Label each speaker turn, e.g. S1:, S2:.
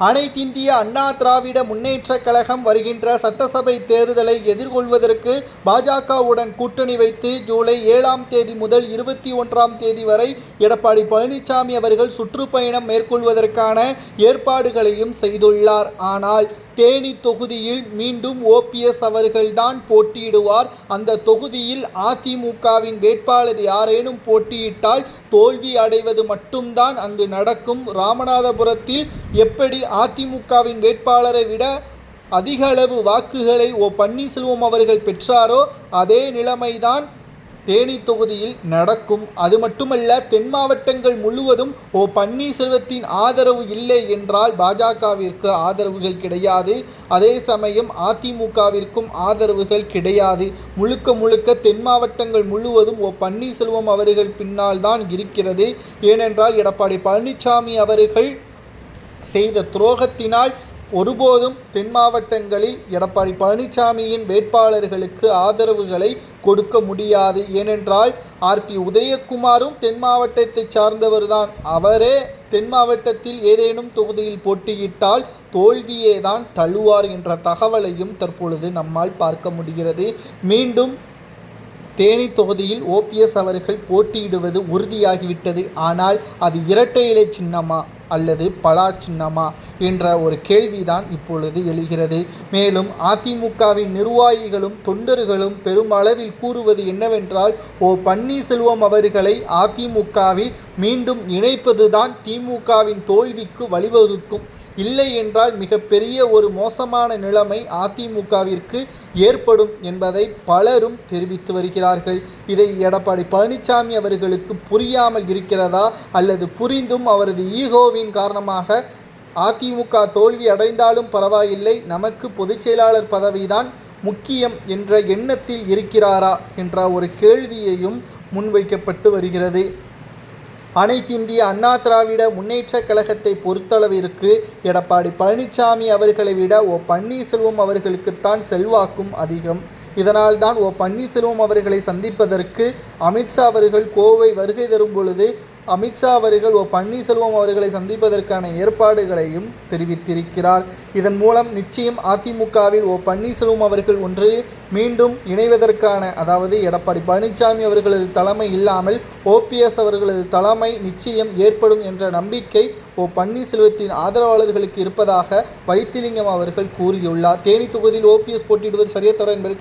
S1: அனைத்திந்திய அண்ணா திராவிட முன்னேற்றக் கழகம் வருகின்ற சட்டசபை தேர்தலை எதிர்கொள்வதற்கு பாஜகவுடன் கூட்டணி வைத்து ஜூலை ஏழாம் தேதி முதல் இருபத்தி ஒன்றாம் தேதி வரை எடப்பாடி பழனிசாமி அவர்கள் சுற்றுப்பயணம் மேற்கொள்வதற்கான ஏற்பாடுகளையும் செய்துள்ளார். ஆனால் தேனி தொகுதியில் மீண்டும் ஓபிஎஸ் அவர்கள்தான் போட்டியிடுவார். அந்த தொகுதியில் அதிமுகவின் வேட்பாளர் யாரேனும் போட்டியிட்டால் தோல்வி அடைவது மட்டும்தான் அங்கு நடக்கும். ராமநாதபுரத்தில் எப்படி அதிமுகவின் வேட்பாளரை விட அதிக அளவு வாக்குகளை ஓ பன்னீர்செல்வம் அவர்கள் பெற்றாரோ அதே நிலைமைதான் தேனி தொகுதியில் நடக்கும். அது மட்டுமல்ல தென் மாவட்டங்கள் முழுவதும் ஓ பன்னீர்செல்வத்தின் ஆதரவு இல்லை என்றால் பாஜகவிற்கு ஆதரவுகள் கிடையாது. அதே சமயம் அதிமுகவிற்கும் ஆதரவுகள் கிடையாது. முழுக்க முழுக்க தென் மாவட்டங்கள் முழுவதும் ஓ பன்னீர்செல்வம் அவர்கள் பின்னால் தான் இருக்கிறது. ஏனென்றால் எடப்பாடி பழனிசாமி அவர்கள் செய்த துரோகத்தினால் ஒருபோதும் தென் மாவட்டங்களில் எடப்பாடி பழனிசாமியின் வேட்பாளர்களுக்கு ஆதரவுகளை கொடுக்க முடியாது. ஏனென்றால் ஆர்பி உதயகுமாரும் தென் மாவட்டத்தை சார்ந்தவர்தான். அவரே தென் மாவட்டத்தில் ஏதேனும் தொகுதியில் போட்டியிட்டால் தோல்வியே தான் தழுவார் என்ற தகவலையும் தற்பொழுது நம்மால் பார்க்க முடிகிறது. மீண்டும் தேனி தொகுதியில் ஓபிஎஸ் அவர்கள் போட்டியிடுவது உறுதியாகிவிட்டது. ஆனால் அது இரட்டை இலை சின்னமா? அல்லது பலா சின்னமா என்ற ஒரு கேள்விதான் இப்பொழுது எழுகிறது. மேலும் அதிமுகவின் நிர்வாகிகளும் தொண்டர்களும் பெருமளவில் கூறுவது என்னவென்றால் ஓ பன்னீர்செல்வம் அவர்களை அதிமுகவில் மீண்டும் இணைப்பதுதான் திமுகவின் தோல்விக்கு வழிவகுக்கும் இல்லை என்றால் மிகப்பெரிய ஒரு மோசமான நிலைமை அதிமுகவிற்கு ஏற்படும் என்பதை பலரும் தெரிவித்து வருகிறார்கள். இதை எடப்பாடி பழனிசாமி அவர்களுக்கு புரியாமல் இருக்கிறதா அல்லது புரிந்தும் அவரது ஈகோவின் காரணமாக அதிமுக தோல்வி அடைந்தாலும் பரவாயில்லை நமக்கு பொதுச் செயலாளர் பதவிதான் முக்கியம் என்ற எண்ணத்தில் இருக்கிறாரா என்ற ஒரு கேள்வியையும் முன்வைக்கப்பட்டு வருகிறது. அனைத்திந்திய அண்ணா திராவிட முன்னேற்ற கழகத்தை பொறுத்தளவிற்கு எடப்பாடி பழனிசாமி அவர்களை விட ஓ பன்னீர்செல்வம் அவர்களுக்குத்தான் செல்வாக்கும் அதிகம். இதனால்தான் ஓ பன்னீர்செல்வம் அவர்களை சந்திப்பதற்கு அமித்ஷா அவர்கள் கோவை வருகை தரும் பொழுது அமித்ஷா அவர்கள் ஓ பன்னீர்செல்வம் அவர்களை சந்திப்பதற்கான ஏற்பாடுகளையும் தெரிவித்திருக்கிறார். இதன் மூலம் நிச்சயம் அதிமுகவில் ஓ பன்னீர்செல்வம் அவர்கள் ஒன்று மீண்டும் இணைவதற்கான அதாவது எடப்பாடி பழனிசாமி அவர்களது தலைமை இல்லாமல் ஓபிஎஸ் அவர்களது தலைமை நிச்சயம் ஏற்படும் என்ற நம்பிக்கை ஓ பன்னீர்செல்வத்தின் ஆதரவாளர்களுக்கு இருப்பதாக வைத்திலிங்கம் அவர்கள் கூறியுள்ளார். தேனி தொகுதியில் ஓபிஎஸ் போட்டியிடுவது சரியா என்பதை